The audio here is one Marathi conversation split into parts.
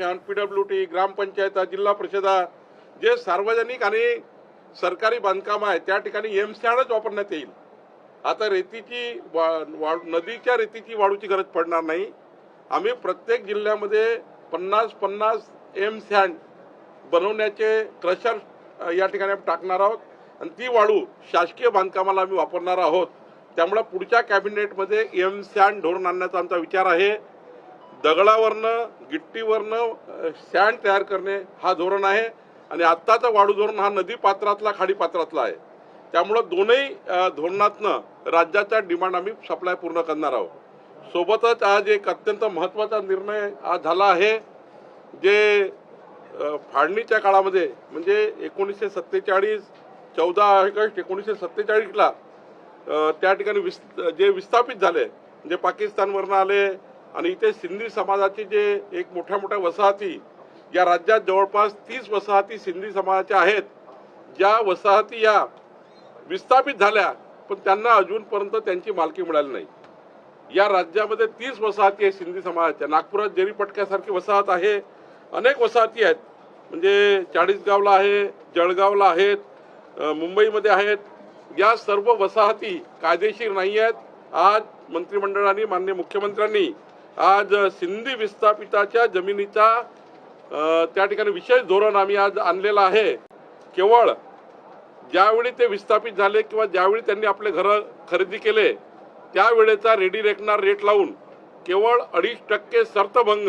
पीडब्ल्यू टी ग्रामपंचायत जिल्हा परिषदा जे सार्वजनिक आणि सरकारी बांधकाम आहे त्या ठिकाणी एम वापरण्यात येईल. आता रेतीची वा वा नदीच्या रेतीची वाढूची गरज पडणार नाही. आम्ही प्रत्येक जिल्ह्यामध्ये पन्नास पन्नास एम सँड बनवण्याचे क्रशर या ठिकाणी आम्ही टाकणार आहोत. आणि ती वाळू शासकीय बांधकामाला आम्ही वापरणार आहोत. त्यामुळे पुढच्या कॅबिनेटमध्ये एम सँड धोरण आणण्याचा आमचा विचार आहे. दगडावरनं गिट्टीवरनं सँड तयार करणे हा धोरण आहे. आणि आत्ताचा वाढू धोरण हा नदी पात्रातला खाडी पात्रातला आहे. त्यामुळं दोनही धोरणातनं राज्याचा डिमांड आम्ही सप्लाय पूर्ण करणार आहोत. सोबतच आज एक अत्यंत महत्त्वाचा निर्णय आज झाला आहे जे फाळणीच्या काळामध्ये म्हणजे एकोणीसशे सत्तेचाळीस चौदा ऑगस्ट एकोणीसशे सत्तेचाळीसला त्या ठिकाणी विस् जे विस्थापित झाले म्हणजे पाकिस्तानवरनं आले आणि इथे सिंधी समाजाचे जे एक मोठ्या मोठ्या वसाहती या राज्यात जवळपास तीस वसाहती सिंधी समाजाच्या आहेत ज्या वसाहती या विस्थापित झाल्या पण त्यांना अजूनपर्यंत त्यांची मालकी मिळाली नाही. या राज्यामध्ये तीस वसाहती आहे सिंधी समाजाच्या. नागपुरात जेरी पटक्यासारखी वसाहत आहे अनेक वसाहती आहेत. म्हणजे चाळीसगावला आहे जळगावला आहेत मुंबईमध्ये आहेत. या सर्व वसाहती कायदेशीर नाही आहेत. आज मंत्रिमंडळाने मान्य मुख्यमंत्र्यांनी आज सिंधी विस्थापिताच्या जमिनीचा त्या ठिकाणी विशेष धोरण आम्ही आज आणलेलं आहे. केवळ ज्यावेळी ते विस्थापित झाले किंवा ज्यावेळी त्यांनी आपले घरं खरेदी केले त्यावेळेचा रेडी रेकणार रेट लावून केवळ अडीच टक्के सर्तभंग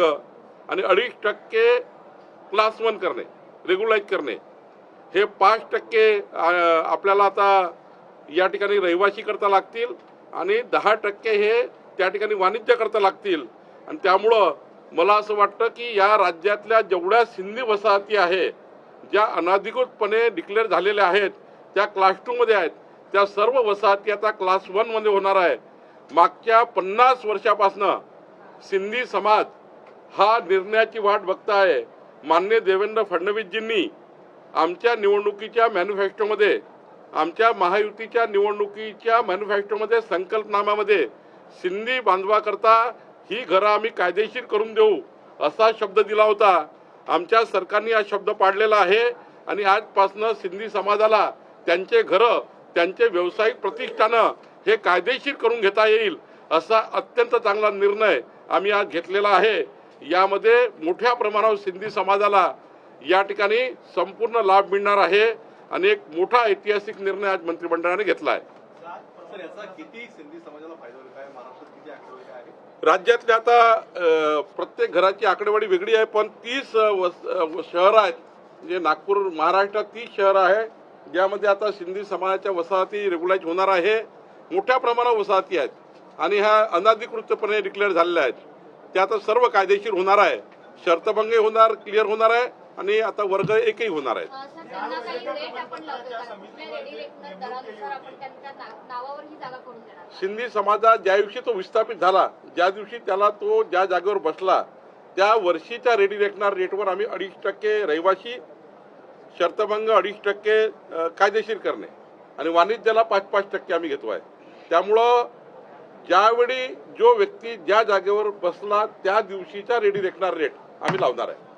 आणि अडीच टक्के क्लास वन करणे रेग्युलाइज करणे हे पाच टक्के आपल्याला आता या ठिकाणी रहिवासी करता लागतील आणि दहा टक्के हे त्या ठिकाणी वाणिज्य करता लागतील. आणि त्यामुळं मला असं वाटतं की या राज्यातल्या जेवढ्या सिंधी वसाहती आहे ज्या अनाधिकृतपणे डिक्लेअर झालेल्या आहेत त्या क्लास टूमध्ये आहेत त्या सर्व वसाहती आता क्लास वनमध्ये होणार आहे मागच्या पन्नास वर्षापासनं सिंधी समाज हा निर्णयाची वाट बघताय. मान्य देवेंद्र फडणवीसजींनी आमच्या निवडणुकीच्या मॅन्युफॅक्चरमध्ये आमच्या महायुतीच्या निवडणुकीच्या मॅन्युफॅक्चरमध्ये संकल्पनाम्यामध्ये सिंधी बांधवाकरता ही घरं आम्ही कायदेशीर करून देऊ असा शब्द दिला होता. आमच्या सरकारने हा शब्द पाडलेला आहे आणि आजपासनं सिंधी समाजाला त्यांचे घरं त्यांचे व्यावसायिक प्रतिष्ठानं हे कायदेशीर करून घेता येईल असा अत्यंत चांगला निर्णय आम्ही आज घेतलेला आहे. यामध्ये मोठ्या प्रमाणावर सिंधी समाजाला या ठिकाणी संपूर्ण लाभ मिळणार आहे आणि एक मोठा ऐतिहासिक निर्णय आज मंत्रिमंडळाने घेतला आहे. राज्यातले आता प्रत्येक घराची आकडेवारी वेगळी आहे पण तीस शहरं आहेत. म्हणजे नागपूर महाराष्ट्रात तीस शहरं आहे ज्यामध्ये आता सिंधी समाजाच्या वसाहती रेग्युलाइज होणार आहे. मोठ्या प्रमाणावर वसाहती आहेत. आणि ह्या अनाधिकृतपणे डिक्लेअर झालेल्या आहेत. त्या आता सर्व कायदेशीर होणार आहे. शर्तभंगे होणार क्लिअर होणार आहे. आणि आता वर्ग एकही होणार आहे. अ, सर त्यांना काही रेट आपण लावतो का? कुठल्या रेडी रेटनं दरानुसार आपण त्यांच्या ना- नावावर ही जागा करून देणार. सिंधी समाजात ज्या दिवशी तो विस्थापित झाला ज्या दिवशी त्याला तो ज्या जागेवर बसला त्या वर्षीच्या रेडी रेटणार रेटवर आम्ही अडीच टक्के रहिवाशी शर्तभंग अडीच टक्के कायदेशीर करणे आणि वाणिज्याला पाच पाच टक्के आम्ही घेतो आहे. त्यामुळं ज्यावेळी जो व्यक्ती ज्या जागेवर बसला त्या दिवशीचा रेडी रेटणार रेट आम्ही लावणार आहे.